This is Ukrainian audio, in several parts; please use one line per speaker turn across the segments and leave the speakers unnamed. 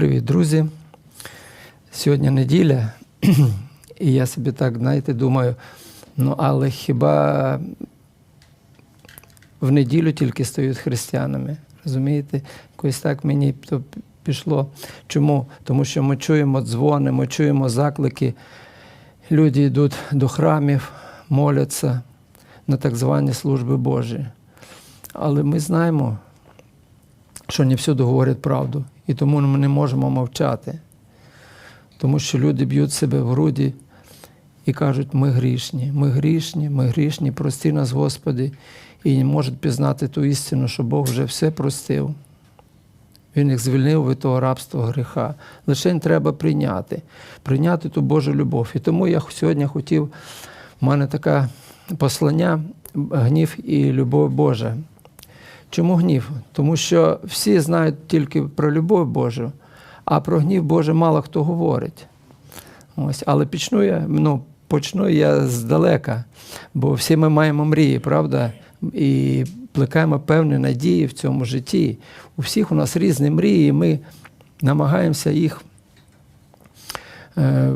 Привіт, друзі. Сьогодні неділя, і я собі так, знаєте, думаю, ну але хіба в неділю тільки стають християнами? Розумієте? Якось так мені то пішло. Чому? Тому що ми чуємо дзвони, ми чуємо заклики. Люди йдуть до храмів, моляться на так звані служби Божі. Але ми знаємо, що не всюди говорять правду. І тому ми не можемо мовчати. Тому що люди б'ють себе в груді і кажуть, ми грішні, ми грішні, ми грішні, прости нас, Господи, і не можуть пізнати ту істину, що Бог вже все простив. Він їх звільнив від того рабства гріха. Лише треба прийняти, прийняти ту Божу любов. І тому я сьогодні хотів, в мене таке послання, гнів і любов Божа. Чому гнів? Тому що всі знають тільки про любов Божу, а про гнів Божий мало хто говорить. Ось. Але почну я, ну, почну я здалека, бо всі ми маємо мрії, правда? І плекаємо певні надії в цьому житті. У всіх у нас різні мрії, і ми намагаємося їх е,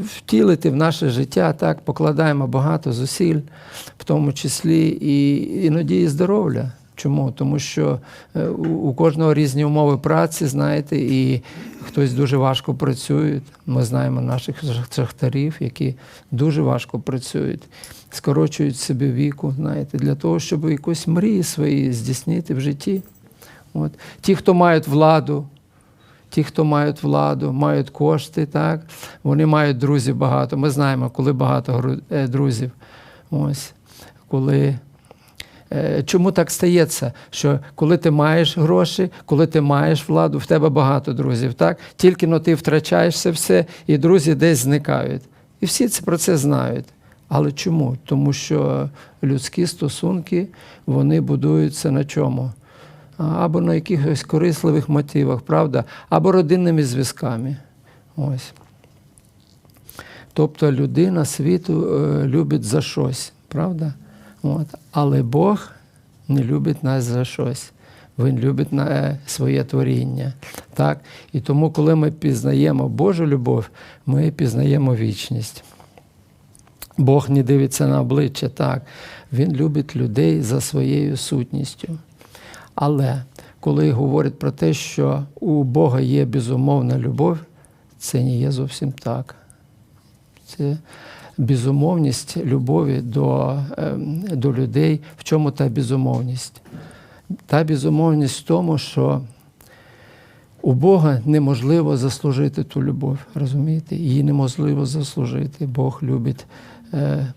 втілити в наше життя, так, покладаємо багато зусиль, в тому числі і іноді і здоров'я. Чому? Тому що е, у кожного різні умови праці, знаєте, і хтось дуже важко працює. Ми знаємо наших шахтарів, які дуже важко працюють, скорочують собі віку, знаєте, для того, щоб якось мрії свої здійснити в житті. От. Ті, хто мають владу, ті, хто мають владу, мають кошти, так, вони мають друзів багато. Ми знаємо, коли багато друзів. Ось, коли Чому так стається? Що коли ти маєш гроші, коли ти маєш владу, в тебе багато друзів, так? Тільки но ти втрачаєш це все, і друзі десь зникають. І всі це про це знають. Але чому? Тому що людські стосунки вони будуються на чому? Або на якихось корисливих мотивах, правда, або родинними зв'язками. Ось. Тобто людина світу любить за щось, правда? От. Але Бог не любить нас за щось. Він любить на своє творіння. Так? І тому, коли ми пізнаємо Божу любов, ми пізнаємо вічність. Бог не дивиться на обличчя, так. Він любить людей за своєю сутністю. Але коли говорять про те, що у Бога є безумовна любов, це не є зовсім так. Це безумовність любові до, до людей. В чому та безумовність? Та безумовність в тому, що у Бога неможливо заслужити ту любов. Розумієте? Її неможливо заслужити. Бог любить е,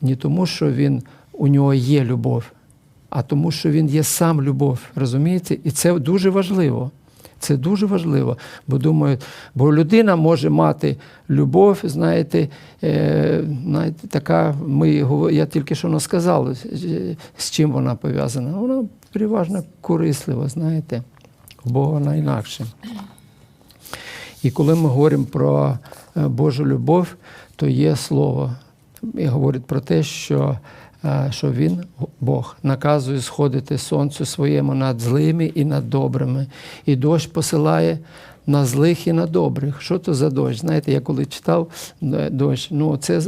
не тому, що він, у нього є любов, а тому, що він є сам любов. Розумієте? І це дуже важливо. Це дуже важливо, бо думаю, бо людина може мати любов, знаєте, е, знаєте, така, ми, я тільки що не сказав, з чим вона пов'язана. Вона переважно корислива, знаєте, бо вона інакше. І коли ми говоримо про Божу любов, то є слово. І говорить про те, що що він, Бог, наказує сходити сонцю своєму над злими і над добрими, і дощ посилає на злих і на добрих. Що то за дощ? Знаєте, я коли читав дощ, ну це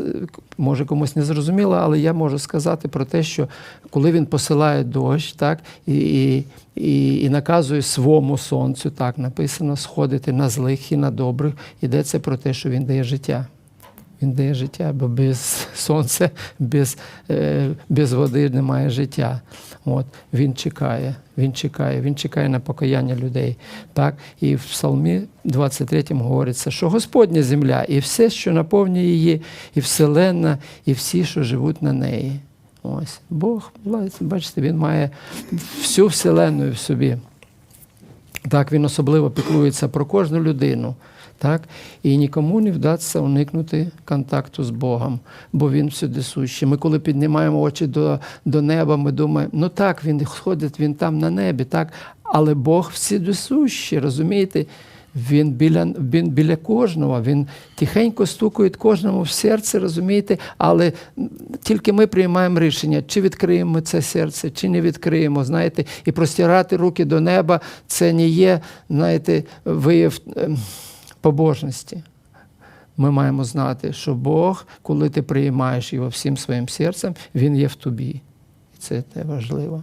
може комусь не зрозуміло, але я можу сказати про те, що коли він посилає дощ, так, і, і, і, і наказує своєму сонцю, так написано, сходити на злих і на добрих, йдеться про те, що він дає життя. Він дає життя, бо без сонця, без без води немає життя. От, Він чекає, він чекає, він чекає на покаяння людей. Так? І в Псалмі 23 говориться, що Господня земля і все, що наповнює її, і вселенна, і всі, що живуть на неї. Ось, Бог, бачите, він має всю вселенну в собі. Так, він особливо піклується про кожну людину. Так? І нікому не вдасться уникнути контакту з Богом, бо Він всюди сущий. Ми, коли піднімаємо очі до до неба, ми думаємо, ну так, він ходить, він там на небі, так? але Бог всюди сущий, розумієте? Він біля, він біля кожного, він тихенько стукає кожному в серце, розумієте, але тільки ми приймаємо рішення, чи відкриємо ми це серце, чи не відкриємо. Знаєте, і простирати руки до неба це не є, знаєте, вияв ем, побожності. Ми маємо знати, що Бог, коли ти приймаєш його всім своїм серцем, Він є в тобі. І це те важливо.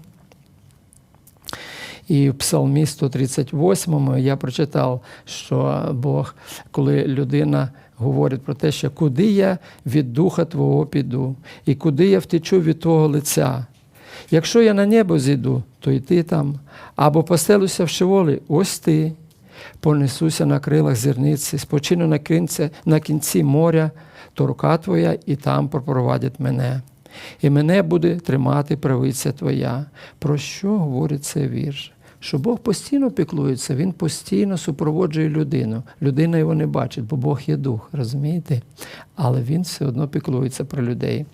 І в Псалмі 138 я прочитав, що Бог, коли людина говорить про те, що куди я від духа Твого піду, і куди я втечу від Твого лиця. Якщо я на небо зійду, то й ти там, або постелюся в шиволі, ось ти. Понесуся на крилах зірниці, спочину на кінці, на кінці моря, то рука твоя і там пропровадять мене. І мене буде тримати правиця твоя. Про що говорить цей вірш? Що Бог постійно піклується, Він постійно супроводжує людину. Людина його не бачить, бо Бог є дух, розумієте? Але Він все одно піклується про людей.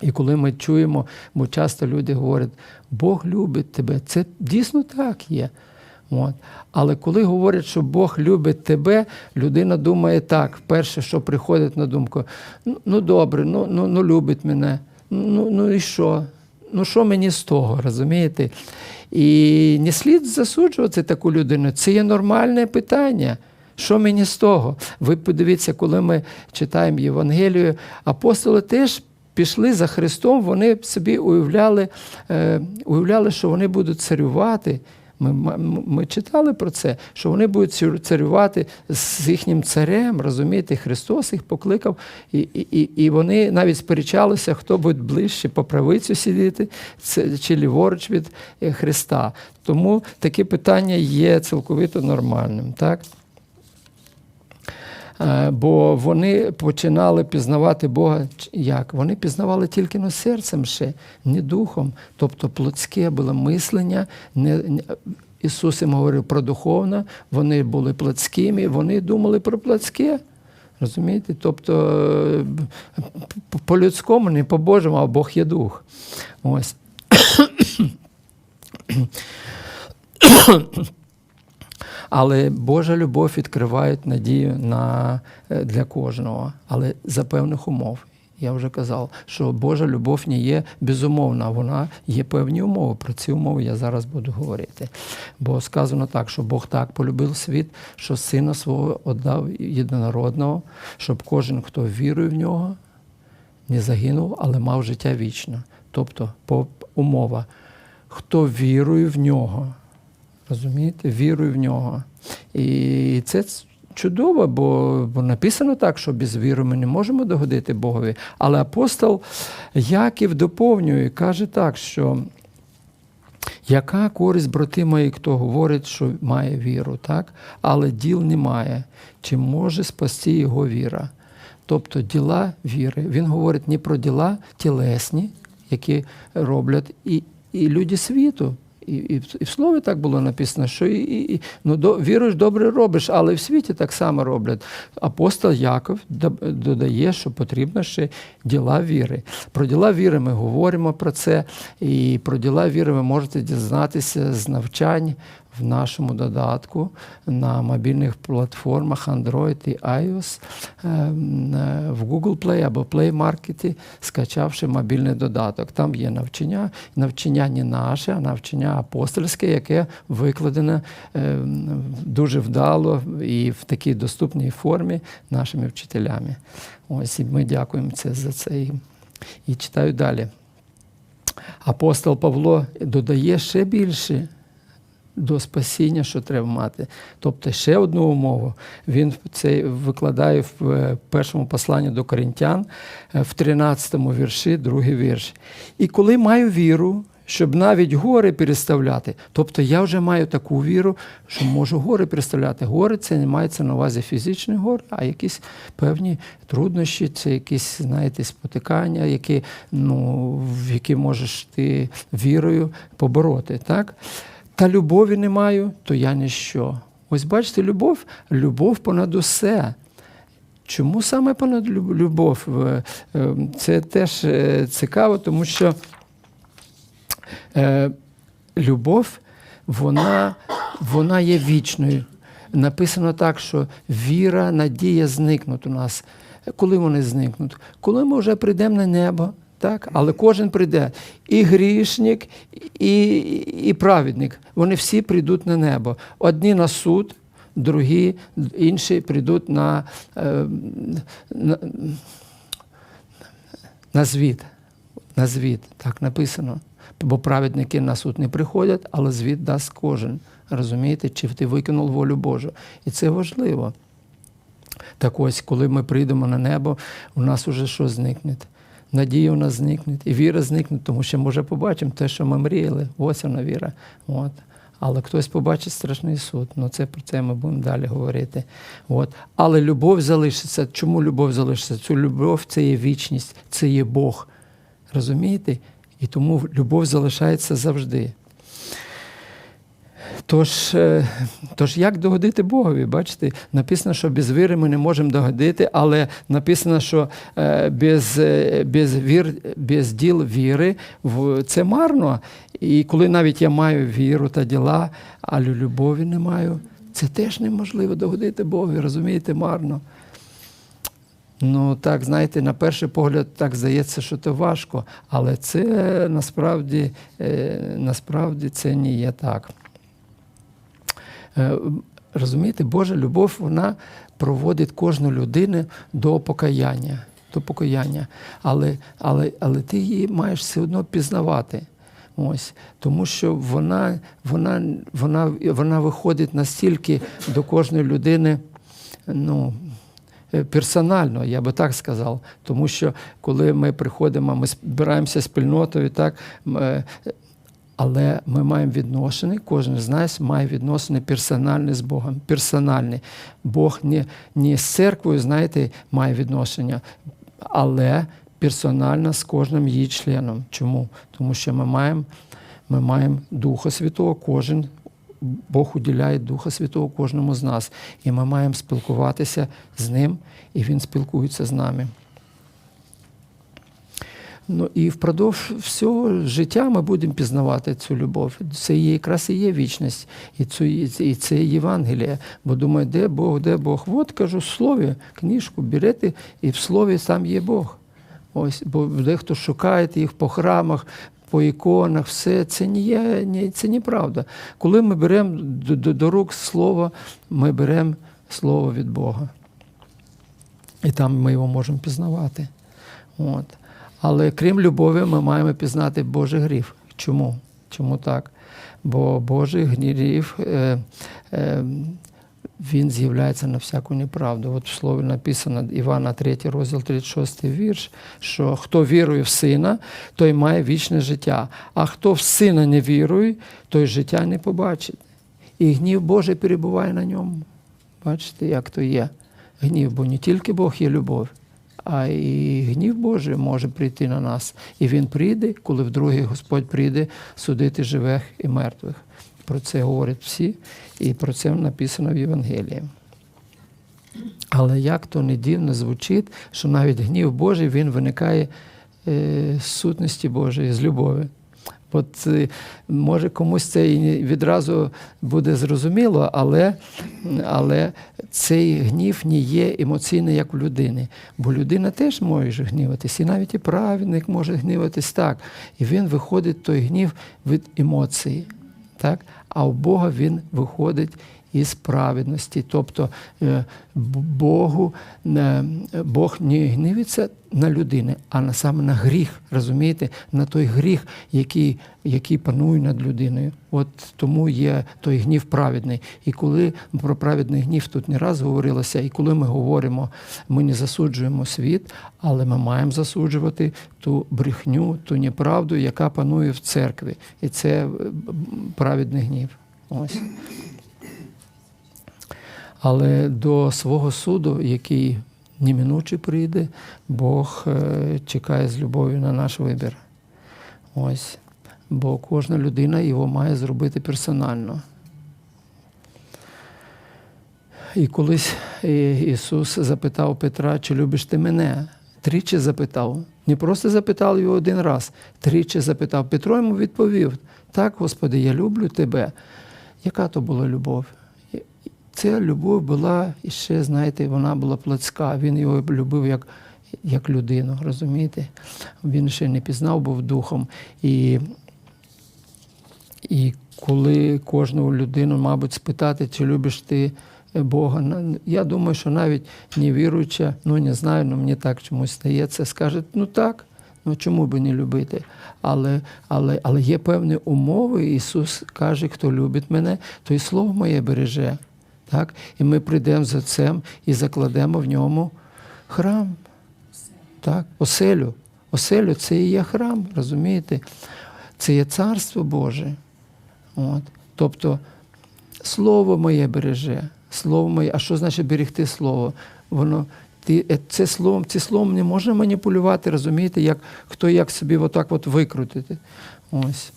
І коли ми чуємо, бо часто люди говорять, Бог любить тебе, це дійсно так є. От. Але коли говорять, що Бог любить тебе, людина думає так, перше, що приходить на думку, ну, ну добре, ну, ну, ну любить мене, ну, ну і що? Ну що мені з того, розумієте? І не слід засуджувати таку людину. Це є нормальне питання. Що мені з того? Ви подивіться, коли ми читаємо Євангелію, апостоли теж пішли за Христом, вони собі уявляли, е, уявляли, що вони будуть царювати. Ми, ми, читали про це, що вони будуть царювати з їхнім царем, розумієте, Христос їх покликав, і, і, і- вони навіть сперечалися, хто буде ближче по правицю сидіти, чи ліворуч від е, Христа. Тому таке питання є цілковито нормальним. Так? Е, Бо вони починали пізнавати Бога як? Вони пізнавали тільки ну, серцем ще, не духом. Тобто плотське було мислення. Не, Ісус їм говорив про духовне, вони були плотськими, вони думали про плотське. Розумієте? Тобто е, по-людському, не по-божому, а Бог є дух. Ось. Але Божа любов відкриває надію на, е, для кожного, але за певних умов. Я вже казав, що Божа любов не є безумовна, вона є певні умови. Про ці умови я зараз буду говорити. Бо сказано так, що Бог так полюбив світ, що сина свого віддав єдинородного, щоб кожен, хто вірує в нього, не загинув, але мав життя вічне. Тобто, по умова, хто вірує в нього, розумієте, вірує в нього. І це чудово, бо, бо написано так, що без віри ми не можемо догодити Богові. Але апостол Яків доповнює каже так, що. Яка користь, брати мої, хто говорить, що має віру, так? але діл немає, чи може спасти його віра? Тобто діла віри. Він говорить не про діла тілесні, які роблять і, і люди світу. І, і, і в слові так було написано, що і, і, і- ну, до, віруєш, добре робиш, але в світі так само роблять. Апостол Яков додає, що потрібно ще діла віри. Про діла віри ми говоримо про це, і про діла віри ви можете дізнатися з навчань в нашому додатку на мобільних платформах Android і iOS ем, е, в Google Play або Play Market, скачавши мобільний додаток. Там є навчання, навчання не наше, а навчання апостольське, яке викладене ем, дуже вдало і в такій доступній формі нашими вчителями. Ось і ми дякуємо це за це. І, і читаю далі. Апостол Павло додає ще більше до спасіння, що треба мати. Тобто ще одну умову він це викладає в е, першому посланні до коринтян е, в 13 вірші, другий вірш. І коли маю віру, щоб навіть гори переставляти, тобто я вже маю таку віру, що можу гори переставляти. Гори це не мається на увазі фізичні гори, а якісь певні труднощі, це якісь, знаєте, спотикання, які, ну, в які можеш ти вірою побороти. Так? Та любові не маю, то я ніщо. Ось бачите, любов, любов понад усе. Чому саме понад любов? Е, Це теж е, цікаво, тому що е, любов, вона, вона є вічною. написано так, що віра, надія зникнуть у нас. Коли вони зникнуть? Коли ми вже прийдемо на небо, так? але кожен прийде. І грішник, і, і праведник. Вони всі прийдуть на небо. Одні на суд, другі, інші прийдуть на, е, на, на звіт. На звіт, так написано. Бо праведники на суд не приходять, але звіт дасть кожен. Розумієте, чи ти виконав волю Божу. І це важливо. Так ось, коли ми прийдемо на небо, у нас уже що зникне? Надія у нас зникне, і віра зникне, тому що може, побачимо те, що ми мріяли. Ось вона віра. От. Але хтось побачить страшний суд. Ну це про це ми будемо далі говорити. От. Але любов залишиться. Чому любов залишиться? Цю любов це є вічність, це є Бог. Розумієте? І тому любов залишається завжди. Тож, е, тож як догодити Богові? Бачите, написано, що без віри ми не можемо догодити, але написано, що е, без, е, без, вір, без діл віри це марно. І коли навіть я маю віру та діла, але любові не маю, це теж неможливо догодити Богові, розумієте, марно. Ну так, знаєте, на перший погляд так здається, що це важко, але це насправді, насправді це не є так. Е, Розумієте, Божа любов вона проводить кожну людину до покаяння. До покаяння. Але, але, але ти її маєш все одно пізнавати. Ось. Тому що вона, вона, вона, вона виходить настільки до кожної людини. ну, е, Персонально, я би так сказав, тому що коли ми приходимо, ми збираємося спільнотою, так, е, але ми маємо відносини, кожен з нас має відносини персональні з Богом. Персональні. Бог не, не з церквою, знаєте, має відношення, але персонально з кожним її членом. Чому? Тому що ми маємо, ми маємо Духа Святого, кожен. Бог уділяє Духа Святого кожному з нас. І ми маємо спілкуватися з Ним, і Він спілкується з нами. Ну і впродовж всього життя ми будемо пізнавати цю любов. Це є якраз і є вічність, і це, і це Євангеліє. Бо думаю, де Бог, де Бог? От кажу, в слові, книжку берете, і в слові сам є Бог. Ось, бо дехто шукає їх по храмах, по іконах, все це не є, ні, це неправда. Коли ми беремо до, до, до рук слово, ми беремо слово від Бога. І там ми його можемо пізнавати. От. Але крім любові, ми маємо пізнати Божий гріх. Чому? Чому так? Бо Божий гнів е, е, він з'являється на всяку неправду. От в слові написано Івана 3 розділ 36 вірш, що хто вірує в сина, той має вічне життя. А хто в сина не вірує, той життя не побачить. І гнів Божий перебуває на ньому. Бачите, як то є. Гнів, бо не тільки Бог є любов, а і гнів Божий може прийти на нас. І він прийде, коли вдруге Господь прийде судити живих і мертвих. Про це говорять всі, і про це написано в Євангелії. Але як то не дивно звучить, що навіть гнів Божий він виникає е, з сутності Божої, з любові. От е, може комусь це і відразу буде зрозуміло, але, але цей гнів не є емоційний, як у людини. Бо людина теж може гніватись, і навіть і праведник може гніватись так. І він виходить той гнів від емоції. Так? А у Бога він виходить із праведності. Тобто е, Богу, е, Бог не гнівиться на людини, а на саме на гріх, розумієте, на той гріх, який, який панує над людиною. От тому є той гнів праведний. І коли про праведний гнів тут не раз говорилося, і коли ми говоримо, ми не засуджуємо світ, але ми маємо засуджувати ту брехню, ту неправду, яка панує в церкві. І це е, праведний гнів. Ось. Але до свого суду, який неминуче прийде, Бог е, чекає з любов'ю на наш вибір. Ось. Бо кожна людина його має зробити персонально. І колись Ісус запитав Петра, чи любиш ти мене? Тричі запитав. Не просто запитав його один раз, тричі запитав. Петро йому відповів: Так, Господи, я люблю тебе. Яка то була любов? Ця любов була і ще, знаєте, вона була плотська. Він його любив як, як людину, розумієте? Він ще не пізнав, був духом. І, і коли кожну людину, мабуть, спитати, чи любиш ти Бога, я думаю, що навіть невіруюча, ну не знаю, ну мені так чомусь стається, скаже, ну так. Ну чому би не любити? Але, але, але є певні умови. Ісус каже, хто любить мене, то і слово моє береже. Так? І ми прийдемо за цим і закладемо в ньому храм. Так? Оселю. Оселю це і є храм, розумієте? Це є царство Боже. От. Тобто слово моє береже. Слово моє. А що значить берегти слово? Воно ти е, це словом, це словом не можна маніпулювати, розумієте, як хто як собі отак от викрутити. Ось.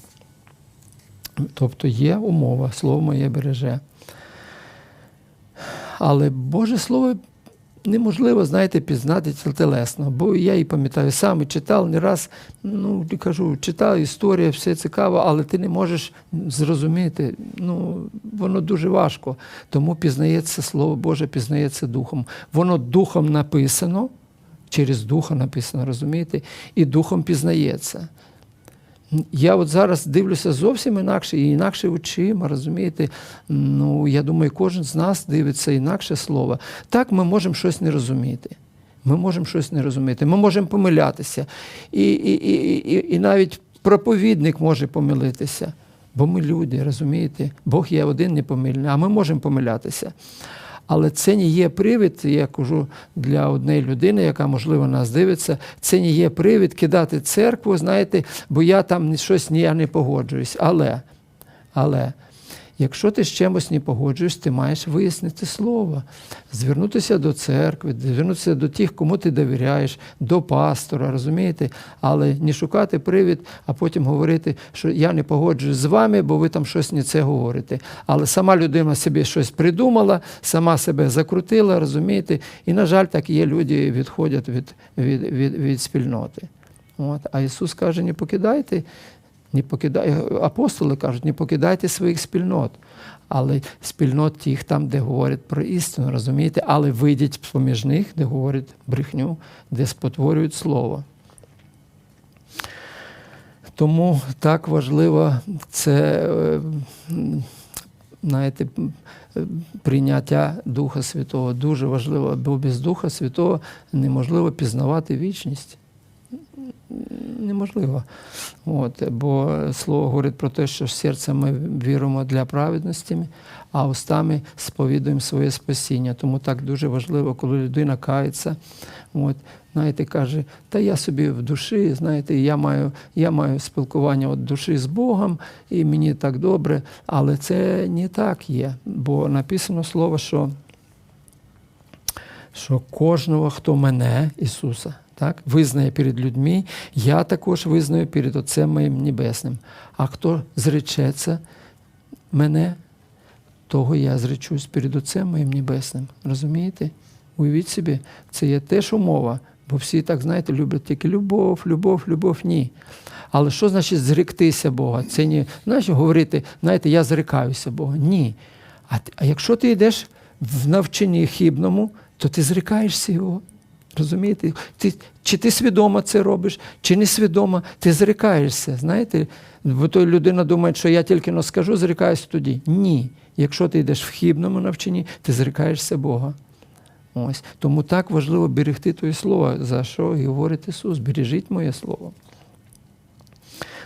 Тобто є умова, слово моє береже. Але Боже Слово неможливо, знаєте, пізнати телесно. Бо я і пам'ятаю, сам і читав не раз, ну кажу, читав історія, все цікаво, але ти не можеш зрозуміти. Ну, воно дуже важко. Тому пізнається Слово Боже, пізнається Духом. Воно духом написано, через Духа написано, розумієте, і духом пізнається. Я от зараз дивлюся зовсім інакше і інакше очима, розумієте? Ну, я думаю, кожен з нас дивиться інакше слово. Так, ми можемо щось не розуміти. Ми можемо щось не розуміти. Ми можемо помилятися. І, і, і, і, і навіть проповідник може помилитися. Бо ми люди, розумієте? Бог є один непомильний, а ми можемо помилятися. Але це не є привід, я кажу для однієї людини, яка, можливо, нас дивиться, це не є привід кидати церкву, знаєте, бо я там щось я не погоджуюсь. Але, але якщо ти з чимось не погоджуєш, ти маєш вияснити слово, звернутися до церкви, звернутися до тих, кому ти довіряєш, до пастора, розумієте? Але не шукати привід, а потім говорити, що я не погоджуюсь з вами, бо ви там щось не це говорите. Але сама людина собі щось придумала, сама себе закрутила, розумієте? І, на жаль, так є люди відходять від, від, від, від спільноти. От. А Ісус каже, не покидайте, не покидай, апостоли кажуть, не покидайте своїх спільнот. Але спільнот тих там, де говорять про істину, розумієте, але вийдіть поміж них, де говорять брехню, де спотворюють слово. Тому так важливо це е, знаєте, прийняття Духа Святого. Дуже важливо, бо без Духа Святого неможливо пізнавати вічність. Неможливо. От, бо слово говорить про те, що серцем ми віримо для праведності, а устами сповідуємо своє спасіння. Тому так дуже важливо, коли людина кається. От, знаєте, каже, та я собі в душі, знаєте, я маю, я маю спілкування від душі з Богом, і мені так добре, але це не так є. Бо написано слово, що, що кожного, хто мене, Ісуса, так, визнає перед людьми, я також визнаю перед Отцем моїм Небесним. А хто зречеться мене, того я зречусь перед Отцем моїм Небесним. Розумієте? Уявіть собі, це є теж умова, бо всі так, знаєте, люблять тільки любов, любов, любов, ні. Але що значить зректися Бога? Це не значить говорити, знаєте, я зрекаюся Бога. Ні. А, а якщо ти йдеш в навчанні хибному, то ти зрекаєшся його. Розумієте? Ти, чи ти свідомо це робиш, чи не свідомо, ти зрікаєшся. Знаєте, бо то людина думає, що я тільки но скажу, зрікаюся тоді. Ні. Якщо ти йдеш в хібному навчанні, ти зрікаєшся Бога. Ось. Тому так важливо берегти твоє слово, за що говорить Ісус, бережіть моє слово.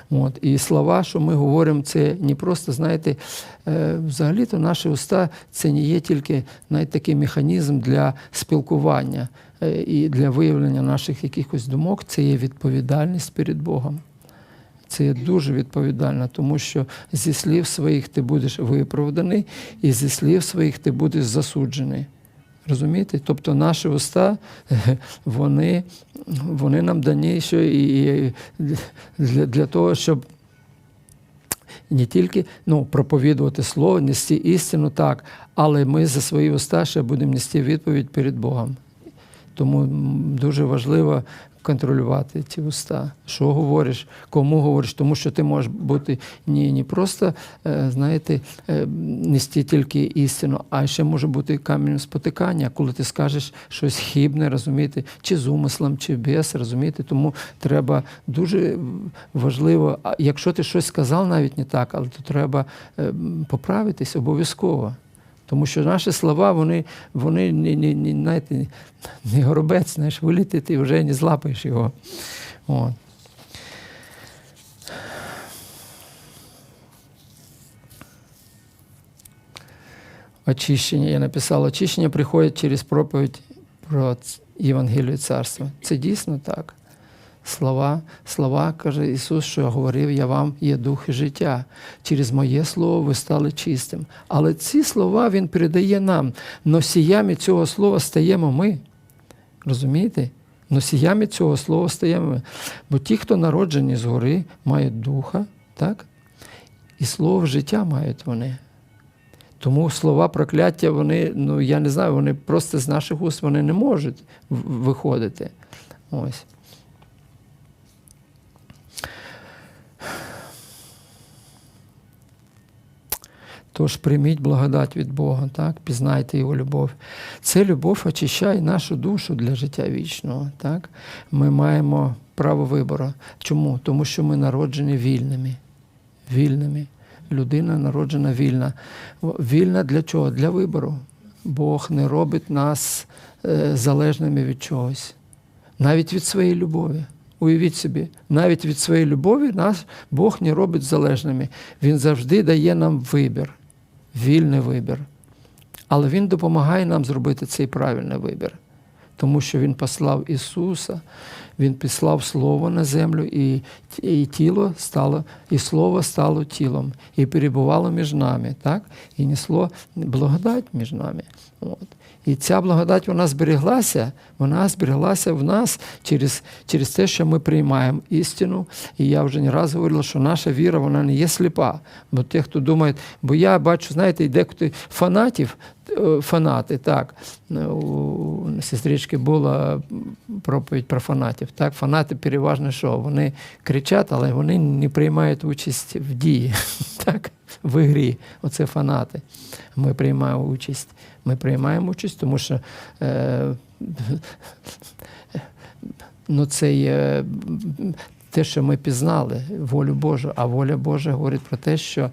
От. І слова, що ми говоримо, це не просто, знаєте, е, взагалі-то наші уста це не є тільки навіть такий механізм для спілкування е, і для виявлення наших якихось думок, це є відповідальність перед Богом. Це є дуже відповідально, тому що зі слів своїх ти будеш виправданий, і зі слів своїх ти будеш засуджений. Розумієте? Тобто наші уста, вони, вони нам дані ще і для, для того, щоб не тільки ну, проповідувати слово, нести істину, так, але ми за свої уста ще будемо нести відповідь перед Богом. Тому дуже важливо, контролювати ті уста. Що говориш, кому говориш, тому що ти можеш бути не, не просто, е, знаєте, е, нести тільки істину, а ще може бути камінь спотикання, коли ти скажеш щось хібне, розумієте, чи з умислом, чи без, розумієте. Тому треба дуже важливо, якщо ти щось сказав навіть не так, але то треба е, поправитись обов'язково. Тому що наші слова, вони, вони не, не, не, знаєте, не горобець, знаєш, вилітить і вже не злапаєш його. От. Очищення. Я написав, очищення приходить через проповідь про Євангелію Царства. Це дійсно так. Слова, слова, каже Ісус, що я говорив я вам, є дух і життя. Через моє слово ви стали чистим. Але ці слова Він передає нам. Носіями цього слова стаємо ми. Розумієте? Носіями цього слова стаємо ми. Бо ті, хто народжені згори, мають духа, так? І слово життя мають вони. Тому слова прокляття, вони, ну я не знаю, вони просто з наших уст вони не можуть виходити. Ось. Тож прийміть благодать від Бога, так? пізнайте Його любов. Це любов очищає нашу душу для життя вічного. Так? Ми маємо право вибору. Чому? Тому що ми народжені вільними. Вільними. Людина народжена вільна. Вільна для чого? Для вибору. Бог не робить нас е, залежними від чогось, навіть від своєї любові. Уявіть собі, навіть від своєї любові нас Бог не робить залежними. Він завжди дає нам вибір, вільний вибір. Але Він допомагає нам зробити цей правильний вибір, тому що Він послав Ісуса, Він послав Слово на землю, і, і тіло стало, і Слово стало тілом, і перебувало між нами, так? і несло благодать між нами. От. І ця благодать вона збереглася, вона збереглася в нас через, через те, що ми приймаємо істину. І я вже не раз говорила, що наша віра вона не є сліпа. Бо ті, хто думає, бо я бачу, знаєте, деколи фанатів, е, фанати, так. У сестрички була проповідь про фанатів. Так, фанати переважно що? Вони кричать, але вони не приймають участь в дії, так, в ігрі. Оце фанати. Ми приймаємо участь. Ми приймаємо участь, тому що е, ну, це є те, що ми пізнали, волю Божу. А воля Божа говорить про те, що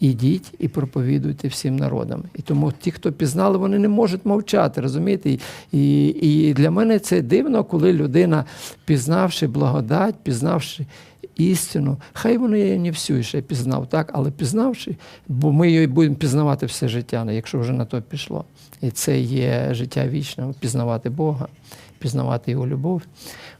ідіть і проповідуйте всім народам. І тому ті, хто пізнали, вони не можуть мовчати, розумієте? І, і, і для мене це дивно, коли людина, пізнавши благодать, пізнавши істину, хай воно я не всю ще пізнав, так, але пізнавши, бо ми її будемо пізнавати все життя, якщо вже на то пішло. І це є життя вічне, пізнавати Бога, пізнавати Його любов.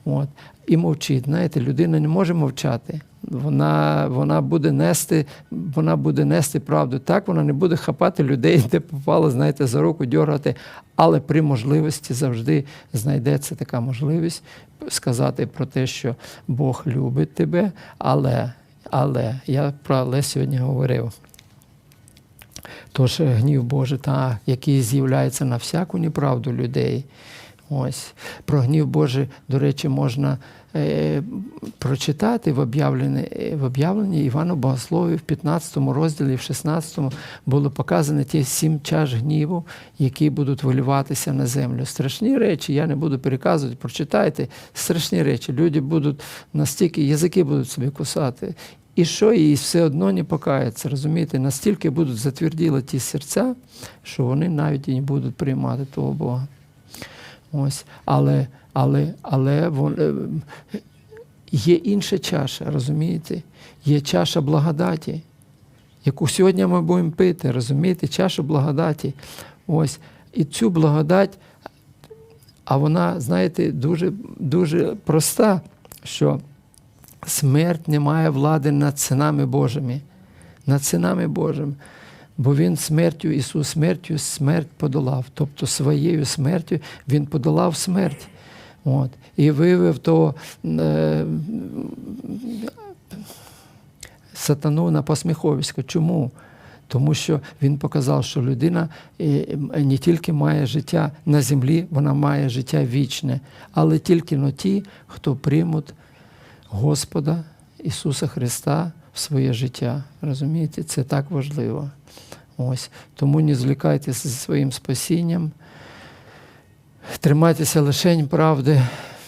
От. І мовчить. Знаєте, людина не може мовчати. Вона вона, буде нести вона буде нести правду. Так, вона не буде хапати людей, де попало, знаєте, за руку дьоргати, але при можливості завжди знайдеться така можливість сказати про те, що Бог любить тебе, але, але я про але сьогодні говорив. Тож гнів Божий, та, який з'являється на всяку неправду людей. Ось про гнів Божий, до речі, можна е, прочитати в об'явленні, в об'явленні Івану Богослові в 15 розділі, в 16 було показано ті сім чаш гніву, які будуть виливатися на землю. Страшні речі, я не буду переказувати, прочитайте. Страшні речі. Люди будуть настільки, язики будуть собі кусати. І що і все одно не покаються, розумієте, настільки будуть затверділи ті серця, що вони навіть і не будуть приймати того Бога. Ось, але, але, але вон, е, є інша чаша, розумієте? Є чаша благодаті, яку сьогодні ми будемо пити, розумієте, чашу благодаті. Ось. І цю благодать, а вона, знаєте, дуже, дуже проста, що смерть не має влади над синами Божими, над синами Божими. Бо він смертю, Ісус смертю смерть подолав. Тобто своєю смертю Він подолав смерть. От. І вивів то е, сатану на посміховисько. Чому? Тому що він показав, що людина е, не тільки має життя на землі, вона має життя вічне, але тільки но ті, хто приймуть Господа Ісуса Христа в своє життя. Розумієте, це так важливо. Ось. Тому не злякайтеся зі своїм спасінням, тримайтеся лишень правди,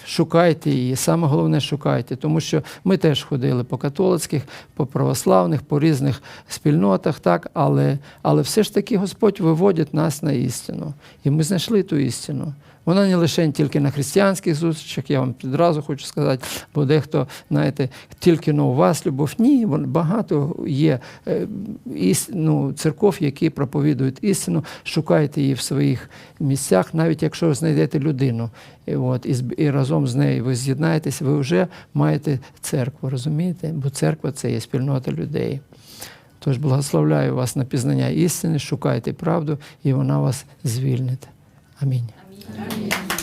шукайте її. Саме головне шукайте, тому що ми теж ходили по католицьких, по православних, по різних спільнотах, так, але, але все ж таки Господь виводить нас на істину. І ми знайшли ту істину. Вона не лише тільки на християнських зустрічах, я вам відразу хочу сказати, бо дехто, знаєте, тільки но у вас любов. Ні, багато є е, ну, церков, які проповідують істину, шукайте її в своїх місцях, навіть якщо ви знайдете людину. І, от, і, і разом з нею ви з'єднаєтеся, ви вже маєте церкву, розумієте? Бо церква це є спільнота людей. Тож благословляю вас на пізнання істини, шукайте правду, і вона вас звільнить. Амінь.
Amém.